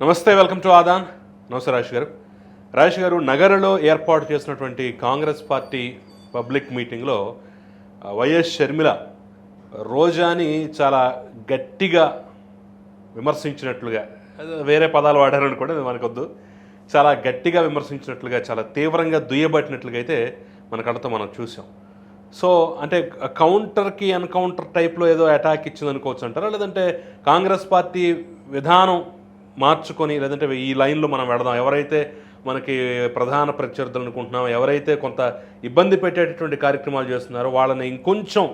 నమస్తే welcome to Aadan. నమస్తే రాజేష్ గారు. రాజేష్ గారు నగరలో ఏర్పాటు చేసినటువంటి కాంగ్రెస్ పార్టీ పబ్లిక్ మీటింగ్లో వైఎస్ షర్మిల రోజాని చాలా గట్టిగా విమర్శించినట్లుగా వేరే పదాలు వాడారని కూడా మనకొద్దు. చాలా గట్టిగా విమర్శించినట్లుగా చాలా తీవ్రంగా దుయ్యబట్టినట్లుగా అయితే మన కళ్ళతో మనం చూసాం. సో అంటే కౌంటర్కి ఎన్కౌంటర్ టైప్లో ఏదో అటాక్ ఇచ్చింది అనుకోవచ్చు అంటారా? లేదంటే కాంగ్రెస్ పార్టీ విధానం మార్చుకొని లేదంటే ఈ లైన్లో మనం వెళదాం. ఎవరైతే మనకి ప్రధాన ప్రత్యర్థులు అనుకుంటున్నాం ఎవరైతే కొంత ఇబ్బంది పెట్టేటటువంటి కార్యక్రమాలు చేస్తున్నారో వాళ్ళని ఇంకొంచెం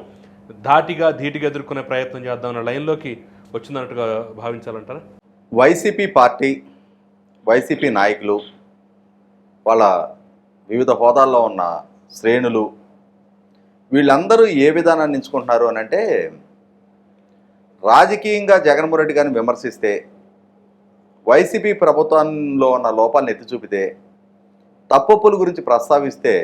ధాటిగా ధీటిగా ఎదుర్కొనే ప్రయత్నం చేద్దామన్న లైన్లోకి వచ్చిందన్నట్టుగా భావించాలంటారా? వైసీపీ పార్టీ వైసీపీ నాయకులు వాళ్ళ వివిధ హోదాల్లో ఉన్న శ్రేణులు వీళ్ళందరూ ఏ విధానాన్ని ఎంచుకుంటున్నారు అని అంటే రాజకీయంగా జగన్మోహన్ రెడ్డి గారిని విమర్శిస్తే వైసీపీ ప్రభుత్వంలో ఉన్న లోపాలను ఎత్తి చూపితే తప్పుల గురించి ప్రస్తావిస్తే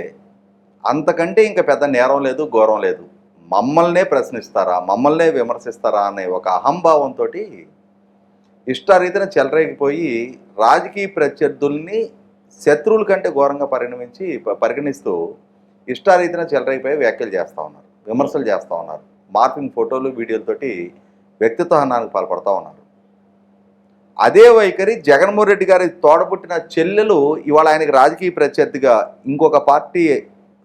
అంతకంటే ఇంకా పెద్ద నేరం లేదు ఘోరం లేదు. మమ్మల్నే ప్రశ్నిస్తారా? మమ్మల్నే విమర్శిస్తారా? అనే ఒక అహంభావంతో ఇష్టారీతిన చెలరేగిపోయి రాజకీయ ప్రత్యర్థుల్ని శత్రువుల కంటే ఘోరంగా పరిగణించి పరిగణిస్తూ ఇష్టారీతిన చెలరేగిపోయి వ్యాఖ్యలు చేస్తూ ఉన్నారు విమర్శలు చేస్తూ ఉన్నారు. మార్పింగ్ ఫోటోలు వీడియోలతోటి వ్యక్తిత్వ హనానికి పాల్పడుతూ ఉన్నారు. అదే వైఖరి జగన్మోహన్ రెడ్డి గారి తోడబుట్టిన చెల్లెలు ఇవాళ ఆయనకి రాజకీయ ప్రత్యర్థిగా ఇంకొక పార్టీ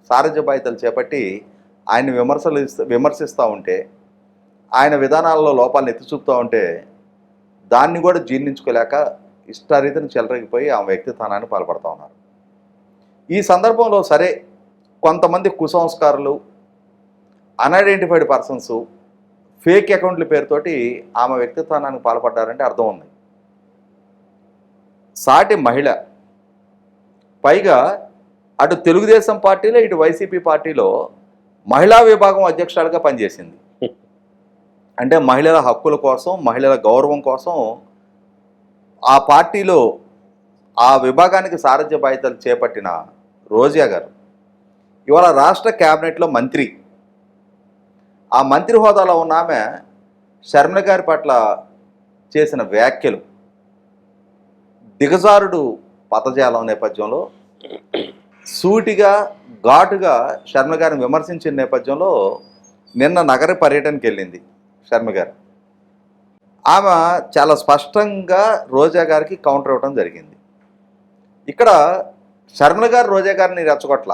సారథ్య బాధ్యతలు చేపట్టి ఆయన విమర్శలు విమర్శిస్తూ ఉంటే ఆయన విధానాల్లో లోపాలను ఎత్తి చూపుతూ ఉంటే దాన్ని కూడా జీర్ణించుకోలేక ఇష్టారీతిని చెలరగిపోయి ఆ వ్యక్తిత్వానాన్ని పాల్పడుతూ ఉన్నారు. ఈ సందర్భంలో సరే కొంతమంది కుసంస్కారులు అన్ఐడెంటిఫైడ్ పర్సన్స్ ఫేక్ అకౌంట్ల పేరుతోటి ఆమె వ్యక్తిత్వానికి పాల్పడ్డారంటే అర్థం ఉంది. సాటి మహిళ. పైగా అటు తెలుగుదేశం పార్టీలో ఇటు వైసీపీ పార్టీలో మహిళా విభాగం అధ్యక్షురాలుగా పనిచేసింది. అంటే మహిళల హక్కుల కోసం మహిళల గౌరవం కోసం ఆ పార్టీలో ఆ విభాగానికి సారథ్య బాధ్యతలు చేపట్టిన రోజా గారు. ఇవాళ రాష్ట్ర క్యాబినెట్లో మంత్రి. ఆ మంత్రి హోదాలో ఉన్న ఆమె శర్మిల గారి పట్ల చేసిన వ్యాఖ్యలు. దిగజారుడు పదజాలం నేపథ్యంలో సూటిగా ఘాటుగా శర్మ గారిని విమర్శించిన నేపథ్యంలో నిన్న నగర పర్యటనకి వెళ్ళింది శర్మ గారు. ఆమె చాలా స్పష్టంగా రోజా గారికి కౌంటర్ ఇవ్వడం జరిగింది. ఇక్కడ శర్మల గారు రోజా గారిని రెచ్చగొట్ల.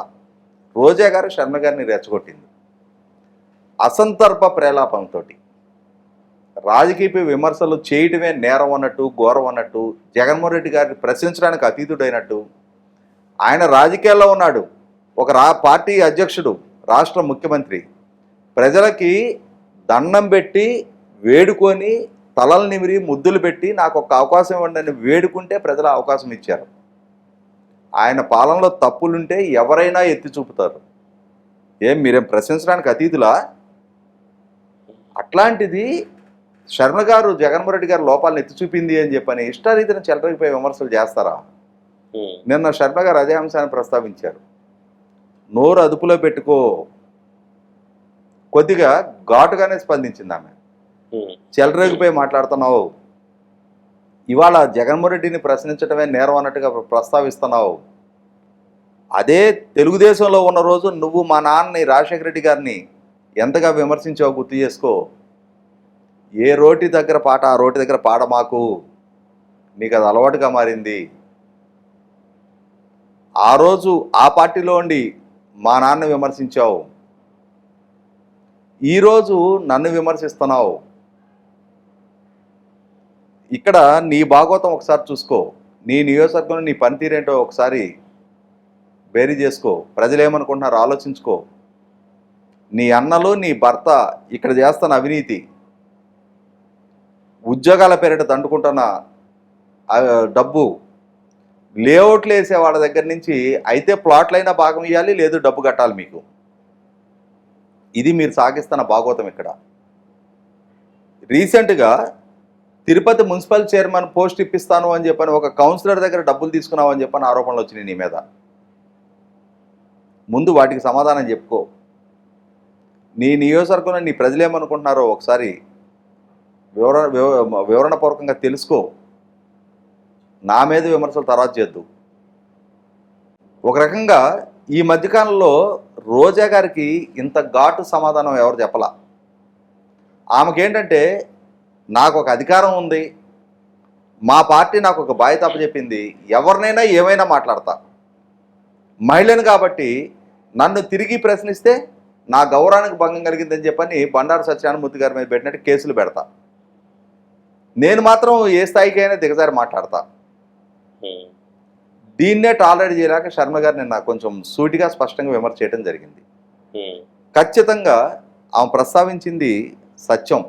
రోజా గారు శర్మ గారిని రెచ్చగొట్టింది. అసందర్భ ప్రేలాపంతో రాజకీయ విమర్శలు చేయటమే నేరం అన్నట్టు ఘోరం అన్నట్టు జగన్మోహన్ రెడ్డి గారిని ప్రశ్నించడానికి అతీతుడైనట్టు. ఆయన రాజకీయాల్లో ఉన్నాడు. ఒక రా పార్టీ అధ్యక్షుడు రాష్ట్ర ముఖ్యమంత్రి. ప్రజలకి దండం పెట్టి వేడుకొని తలలు నిమిరి ముద్దులు పెట్టి నాకు ఒక అవకాశం ఇవ్వండి వేడుకుంటే ప్రజలు అవకాశం ఇచ్చారు. ఆయన పాలనలో తప్పులుంటే ఎవరైనా ఎత్తి చూపుతారు. ఏం మీరేం ప్రశ్నించడానికి అతీతులా? అట్లాంటిది శర్మ గారు జగన్మోహన్ రెడ్డి గారు లోపాలను ఎత్తి చూపింది అని చెప్పని ఇష్టారీతిన చెలరగిపోయి విమర్శలు చేస్తారా? నిన్న శర్మ గారు అదే అంశాన్ని ప్రస్తావించారు. నోరు అదుపులో పెట్టుకో. కొద్దిగా ఘాటుగానే స్పందించింది ఆమె. చెలరేగిపోయి మాట్లాడుతున్నావు. ఇవాళ జగన్మోహన్ రెడ్డిని ప్రశ్నించడమే నేరం అన్నట్టుగా ప్రస్తావిస్తున్నావు. అదే తెలుగుదేశంలో ఉన్న రోజు నువ్వు మా నాన్నని రాజశేఖర రెడ్డి గారిని ఎంతగా విమర్శించావో గుర్తు చేసుకో. ఏ రోటి దగ్గర పాట ఆ రోటి దగ్గర పాడ మాకు. నీకు అది అలవాటుగా మారింది. ఆ రోజు ఆ పార్టీలో ఉండి మా నాన్న విమర్శించావు. ఈరోజు నన్ను విమర్శిస్తున్నావు. ఇక్కడ నీ భాగవతం ఒకసారి చూసుకో. నీ నియోజకవర్గంలో నీ పనితీరేంటో ఒకసారి బేరీ చేసుకో. ప్రజలు ఏమనుకుంటున్నారో ఆలోచించుకో. నీ అన్నలు నీ భర్త ఇక్కడ చేస్తున్న అవినీతి ఉద్యోగాల పేరిట దండుకుంటున్న డబ్బు లేఅవుట్లు వేసే వాళ్ళ దగ్గర నుంచి అయితే ప్లాట్లైనా భాగం ఇవ్వాలి లేదు డబ్బు కట్టాలి మీకు. ఇది మీరు సాగిస్తున్న భాగవతం ఇక్కడ. రీసెంట్గా తిరుపతి మున్సిపల్ చైర్మన్ పోస్ట్ ఇప్పిస్తాను అని చెప్పని ఒక కౌన్సిలర్ దగ్గర డబ్బులు తీసుకున్నావు అని చెప్పని ఆరోపణలు వచ్చినాయి నీ మీద. ముందు వాటికి సమాధానం చెప్పుకో. నీ నియోజకవర్గంలో నీ ప్రజలు ఏమనుకుంటున్నారో ఒకసారి వివరణ వివరణపూర్వకంగా తెలుసుకో. నా మీద విమర్శలు తర్వాత చేద్దు. ఒక రకంగా ఈ మధ్యకాలంలో రోజా గారికి ఇంత ఘాటు సమాధానం ఎవరు చెప్పలా? ఆమెకేంటంటే నాకు ఒక అధికారం ఉంది. మా పార్టీ నాకు ఒక బాధ్యత అప్పచెప్పింది ఎవరినైనా ఏమైనా మాట్లాడతా. మహిళను కాబట్టి నన్ను తిరిగి ప్రశ్నిస్తే నా గౌరవానికి భంగం కలిగిందని చెప్పని బండారు సత్యానుమూర్తి గారి మీద పెట్టినట్టు కేసులు పెడతా. నేను మాత్రం ఏ స్థాయికైనా దిగజారి మాట్లాడతా. దీన్నే టాలరేట్ చేయలేక శర్మ గారు నిన్న కొంచెం సూటిగా స్పష్టంగా విమర్శ చేయడం జరిగింది. ఖచ్చితంగా ఆమె ప్రస్తావించింది సత్యం.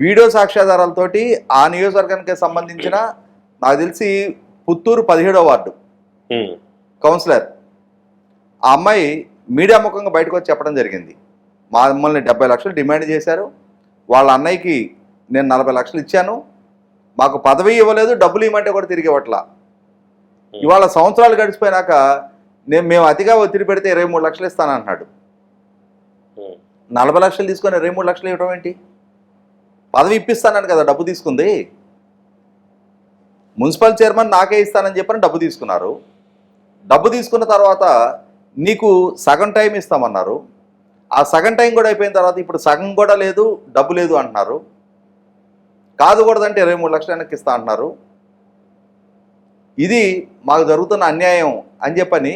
వీడియో సాక్ష్యాధారాలతోటి ఆ నియోజకవర్గానికి సంబంధించిన నాకు తెలిసి పుత్తూరు పదిహేడో వార్డు కౌన్సిలర్. ఆ అమ్మాయి మీడియా ముఖంగా బయటకు వచ్చి చెప్పడం జరిగింది. మా మమ్మల్ని డెబ్బై లక్షలు డిమాండ్ చేశారు. వాళ్ళ అన్నయ్యకి నేను నలభై లక్షలు ఇచ్చాను మాకు పదవి ఇవ్వలేదు డబ్బులు ఇవ్వమంటే కూడా తిరిగి ఇవ్వట్లా. ఇవాళ సంవత్సరాలు గడిచిపోయినాక నేను మేము అతిగా ఒత్తిడి పెడితే ఇరవై మూడు లక్షలు ఇస్తాను అంటున్నాడు ఉమ్, నలభై లక్షలు తీసుకొని ఇరవై మూడు లక్షలు ఇవ్వడం ఏంటి? పదవి ఇప్పిస్తానని కదా డబ్బు తీసుకుంది. మున్సిపల్ చైర్మన్ నాకే ఇస్తానని చెప్పని డబ్బు తీసుకున్నారు. డబ్బు తీసుకున్న తర్వాత నీకు సగం టైం ఇస్తామన్నారు. ఆ సగం టైం కూడా అయిపోయిన తర్వాత ఇప్పుడు సగం కూడా లేదు డబ్బు లేదు అంటున్నారు. కాదు కూడదంటే ఇరవై మూడు లక్షలు వెనక్కి ఇస్తా అంటున్నారు. ఇది మాకు జరుగుతున్న అన్యాయం అని చెప్పని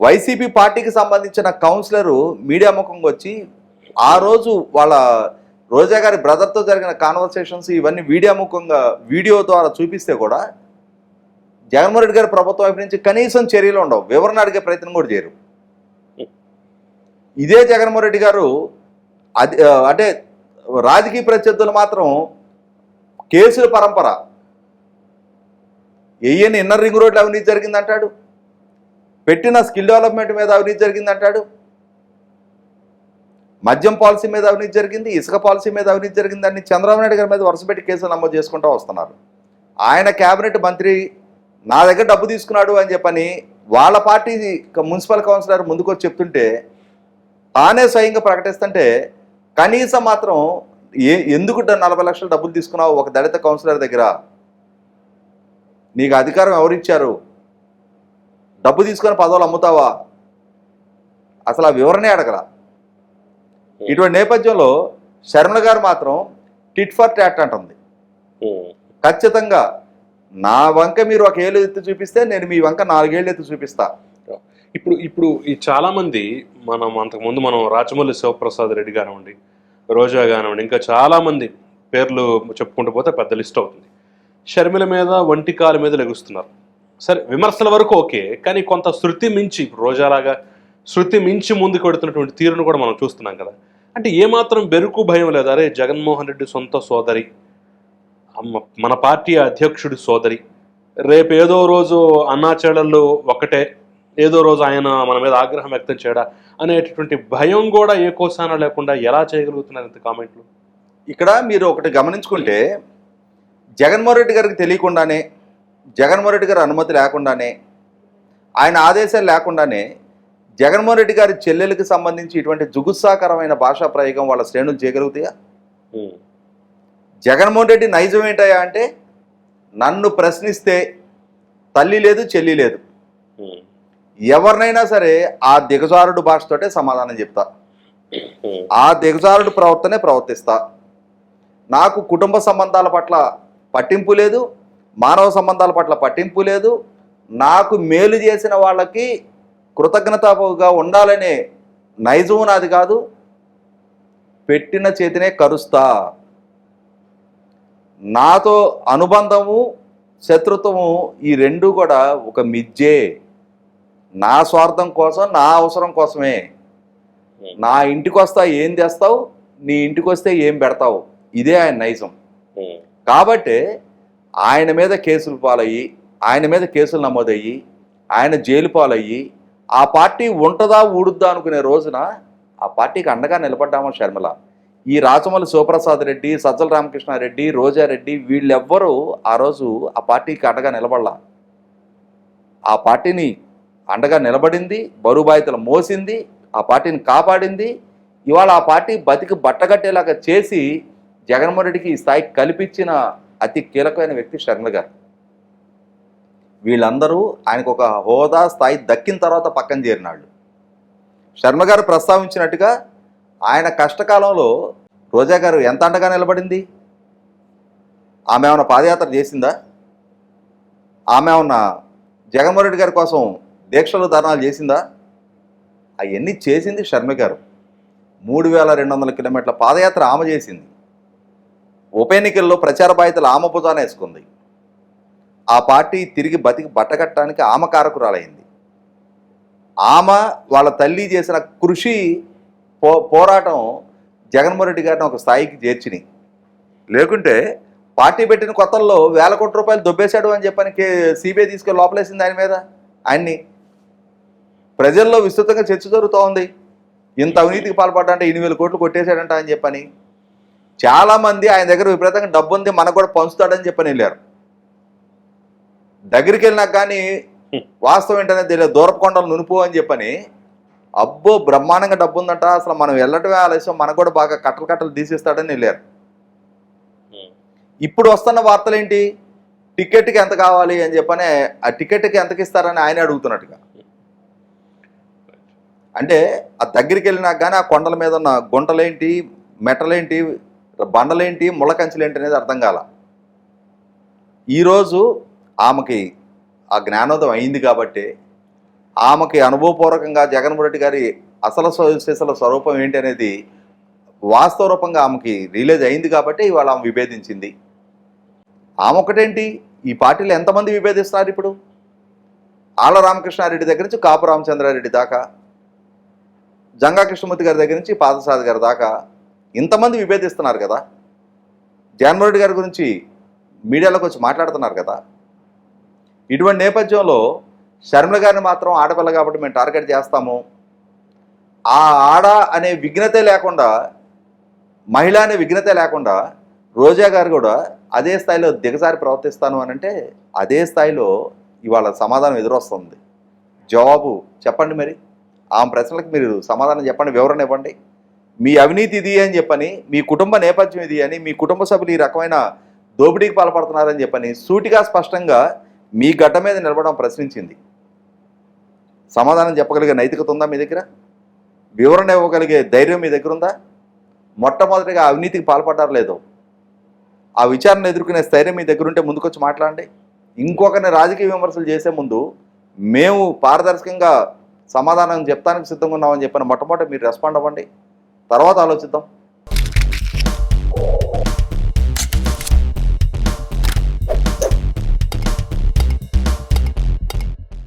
వైసీపీ పార్టీకి సంబంధించిన కౌన్సిలరు మీడియా ముఖంగా వచ్చి ఆ రోజు వాళ్ళ రోజా గారి బ్రదర్తో జరిగిన కాన్వర్సేషన్స్ ఇవన్నీ మీడియా ముఖంగా వీడియో ద్వారా చూపిస్తే కూడా జగన్మోహన్ రెడ్డి గారి ప్రభుత్వం వైపు నుంచి కనీసం చర్యలు ఉండవు. వివరణ అడిగే ప్రయత్నం కూడా చేయరు. ఇదే జగన్మోహన్ రెడ్డి గారు అది అంటే రాజకీయ ప్రత్యర్థులు మాత్రం కేసుల పరంపర. ఏఎన్ ఇన్నర్ రింగ్ రోడ్లు అవినీతి జరిగిందంటాడు. పెట్టిన స్కిల్ డెవలప్మెంట్ మీద అవినీతి జరిగిందంటాడు. మద్యం పాలసీ మీద అవినీతి జరిగింది ఇసుక పాలసీ మీద అవినీతి జరిగిందని చంద్రబాబు నాయుడు గారి మీద వరుసపెట్టి కేసులు నమోదు చేసుకుంటూ వస్తున్నారు. ఆయన కేబినెట్ మంత్రి నా దగ్గర డబ్బు తీసుకున్నాడు అని చెప్పని వాళ్ళ పార్టీ మున్సిపల్ కౌన్సిలర్ ముందుకు వచ్చి చెప్తుంటే తానే స్వయంగా ప్రకటిస్తుంటే కనీసం మాత్రం ఏ ఎందుకు నలభై లక్షల డబ్బులు తీసుకున్నావు ఒక దళిత కౌన్సిలర్ దగ్గర? నీకు అధికారం ఎవరిచ్చారు? డబ్బు తీసుకొని పదవులు అమ్ముతావా? అసలు ఆ వివరణే అడగల. ఇటువంటి నేపథ్యంలో శర్మల గారు మాత్రం టిట్ ఫర్ టాట్ అంటుంది. ఖచ్చితంగా నా వంక మీరు ఒక ఏళ్ళు ఎత్తి చూపిస్తే నేను మీ వంక నాలుగేళ్ళు ఎత్తి చూపిస్తా. ఇప్పుడు ఇప్పుడు ఈ చాలా మంది మనం అంతకుముందు మనం రాచమల్లి శివప్రసాద్ రెడ్డి కానివ్వండి రోజా కానివ్వండి ఇంకా చాలామంది పేర్లు చెప్పుకుంటూ పోతే పెద్ద లిస్ట్ అవుతుంది. షర్మిల మీద వంటి కాలు మీద లెగుస్తున్నారు. సరే విమర్శల వరకు ఓకే కానీ కొంత శృతి మించి రోజాలాగా శృతి మించి ముందుకు పెడుతున్నటువంటి తీరును కూడా మనం చూస్తున్నాం కదా. అంటే ఏమాత్రం బెరుకు భయం లేదా. అరే జగన్మోహన్ రెడ్డి సొంత సోదరి అమ్మ మన పార్టీ అధ్యక్షుడి సోదరి. రేపు ఏదో రోజు అన్నాచెల్లెళ్ళు ఒకటే ఏదో రోజు ఆయన మన మీద ఆగ్రహం వ్యక్తం చేయడా అనేటటువంటి భయం కూడా ఏ కోసాన లేకుండా ఎలా చేయగలుగుతున్నారు ఇంత కామెంట్లు? ఇక్కడ మీరు ఒకటి గమనించుకుంటే జగన్మోహన్ రెడ్డి గారికి తెలియకుండానే జగన్మోహన్ రెడ్డి గారి అనుమతి లేకుండానే ఆయన ఆదేశాలు లేకుండానే జగన్మోహన్ రెడ్డి గారి చెల్లెలకి సంబంధించి ఇటువంటి జుగుత్సాకరమైన భాషా ప్రయోగం వాళ్ళ శ్రేణులు చేయగలుగుతాయా? జగన్మోహన్ రెడ్డి నైజం ఏంటయ్యా అంటే నన్ను ప్రశ్నిస్తే తల్లి లేదు చెల్లి లేదు. ఎవరినైనా సరే ఆ దిగజారుడు భాషతోటే సమాధానం చెప్తా. ఆ దిగజారుడు ప్రవర్తనే ప్రవర్తిస్తా. నాకు కుటుంబ సంబంధాల పట్ల పట్టింపు లేదు మానవ సంబంధాల పట్ల పట్టింపు లేదు నాకు మేలు చేసిన వాళ్ళకి కృతజ్ఞతగా ఉండాలనే నైజం నాది కాదు పెట్టిన చేతినే కరుస్తా. నాతో అనుబంధము శత్రుత్వము ఈ రెండు కూడా ఒక మిజ్జే. నా స్వార్థం కోసం నా అవసరం కోసమే. నా ఇంటికి వస్తా ఏం తెస్తావు? నీ ఇంటికి వస్తే ఏం పెడతావు? ఇదే ఆయన నైజం. కాబట్టి ఆయన మీద కేసులు పాలయ్యి ఆయన మీద కేసులు నమోదయ్యి ఆయన జైలు పాలయ్యి ఆ పార్టీ ఉంటుందా ఊడుద్దా అనుకునే రోజున ఆ పార్టీకి అండగా నిలబడ్డామో షర్మిల? ఈ రాచమల్లి శివప్రసాద్ రెడ్డి సజ్జల రామకృష్ణారెడ్డి రోజారెడ్డి వీళ్ళెవ్వరూ ఆ రోజు ఆ పార్టీకి అండగా నిలబడలా. ఆ పార్టీని అండగా నిలబడింది బరువు బాధ్యతలు మోసింది ఆ పార్టీని కాపాడింది. ఇవాళ ఆ పార్టీ బతికి బట్టగట్టేలాగా చేసి జగన్మోహన్ రెడ్డికి ఈ స్థాయికి కల్పించిన అతి కీలకమైన వ్యక్తి శర్మ గారు. వీళ్ళందరూ ఆయనకు ఒక హోదా స్థాయి దక్కిన తర్వాత పక్కన చేరినాళ్ళు. శర్మ గారు ప్రస్తావించినట్టుగా ఆయన కష్టకాలంలో రోజా గారు ఎంత అండగా నిలబడింది? ఆమె ఏమైనా పాదయాత్ర చేసిందా? ఆమె ఏమన్నా జగన్మోహన్ రెడ్డి గారి కోసం దీక్షలు ధర్నాలు చేసిందా? అవన్నీ చేసింది షర్మి గారు. మూడు వేల రెండు వందల కిలోమీటర్ల పాదయాత్ర ఆమె చేసింది. ఉప ఎన్నికల్లో ప్రచార బాధ్యతలు ఆమె భుజాన వేసుకుంది. ఆ పార్టీ తిరిగి బతికి బట్టకట్టడానికి ఆమె కారకురాలైంది. ఆమె వాళ్ళ తల్లి చేసిన కృషి పో పోరాటం జగన్మోహన్ రెడ్డి గారిని ఒక స్థాయికి చేర్చినాయి. లేకుంటే పార్టీ పెట్టిన కొత్తల్లో వేల కోట్ల రూపాయలు దొబ్బేశాడు అని చెప్పని సిబిఐ తీసుకెళ్ళి లోపలేసింది ఆయన మీద ఆయన్ని. ప్రజల్లో విస్తృతంగా చర్చ జరుగుతూ ఉంది. ఇంత అవినీతికి పాల్పడ్డంటే ఎనిమిది వేల కోట్లు కొట్టేశాడంట అని చెప్పని. చాలామంది ఆయన దగ్గర విపరీతంగా డబ్బు ఉంది మనకు కూడా పంచుతాడని చెప్పని వెళ్ళారు. దగ్గరికి వెళ్ళినాక కానీ వాస్తవం ఏంటనేది తెలియదు. దూరపకొండలు నునుపు అని చెప్పని. అబ్బో బ్రహ్మాండంగా డబ్బు ఉందంట అసలు మనం వెళ్ళటమే ఆలస్యం. మనకు కూడా బాగా కట్టలు కట్టలు తీసేస్తాడని వెళ్ళారు. ఇప్పుడు వస్తున్న వార్తలు ఏంటి టికెట్కి ఎంత కావాలి అని చెప్పని ఆ టికెట్కి ఎంతకి ఇస్తారని ఆయన అడుగుతున్నట్టుగా. అంటే ఆ దగ్గరికి వెళ్ళినాక కానీ ఆ కొండల మీద ఉన్న గుంటలేంటి మెట్టలేంటి బండలేంటి ముళ్ళకంచెలేంటి అనేది అర్థం కాల. ఈరోజు ఆమెకి ఆ జ్ఞానోదయం అయింది కాబట్టి ఆమెకి అనుభవపూర్వకంగా జగన్మోహన్ రెడ్డి గారి అసలు శిశల స్వరూపం ఏంటి అనేది వాస్తవ రూపంగా ఆమెకి రిలీజ్ అయింది కాబట్టి ఇవాళ ఆమె విభేదించింది. ఆమె ఒకటేంటి ఈ పార్టీలో ఎంతమంది విభేదిస్తున్నారు ఇప్పుడు? ఆళ్ళ రామకృష్ణారెడ్డి దగ్గర నుంచి కాపు రామచంద్రారెడ్డి దాకా. జంగా కృష్ణమూర్తి గారి దగ్గర నుంచి పాదసాది గారి దాకా ఇంతమంది విభేదిస్తున్నారు కదా. జగన్మోహన్ గారి గురించి మీడియాలోకి వచ్చి మాట్లాడుతున్నారు కదా. ఇటువంటి నేపథ్యంలో శర్మిల గారిని మాత్రం ఆడపిల్ల కాబట్టి మేము టార్గెట్ చేస్తాము. ఆ ఆడ అనే విఘ్నతే లేకుండా మహిళ అనే విఘ్నతే లేకుండా రోజా గారు కూడా అదే స్థాయిలో దిగజారి ప్రవర్తిస్తాను అని అంటే అదే స్థాయిలో ఇవాళ సమాధానం ఎదురొస్తుంది. జవాబు చెప్పండి మరి. ఆ ప్రశ్నలకు మీరు సమాధానం చెప్పండి వివరణ ఇవ్వండి. మీ అవినీతి ఇది అని చెప్పని మీ కుటుంబ నేపథ్యం ఇది అని మీ కుటుంబ సభ్యులు ఈ రకమైన దోపిడీకి పాల్పడుతున్నారని చెప్పని సూటిగా స్పష్టంగా మీ గడ్డ మీద నిలబడడం ప్రశ్నించింది. సమాధానం చెప్పగలిగే నైతికత ఉందా మీ దగ్గర? వివరణ ఇవ్వగలిగే ధైర్యం మీ దగ్గర ఉందా? మొట్టమొదటిగా అవినీతికి పాల్పడ్డారు లేదో? ఆ విచారణ ఎదుర్కొనే స్థైర్యం మీ దగ్గర ఉంటే ముందుకొచ్చి మాట్లాడండి. ఇంకొకరిని రాజకీయ విమర్శలు చేసే ముందు మేము పారదర్శకంగా సమాధానం చెప్తానికి సిద్ధంగా ఉన్నామని చెప్పిన మొట్టమొదటి మీరు రెస్పాండ్ అవ్వండి. తర్వాత ఆలోచిద్దాం.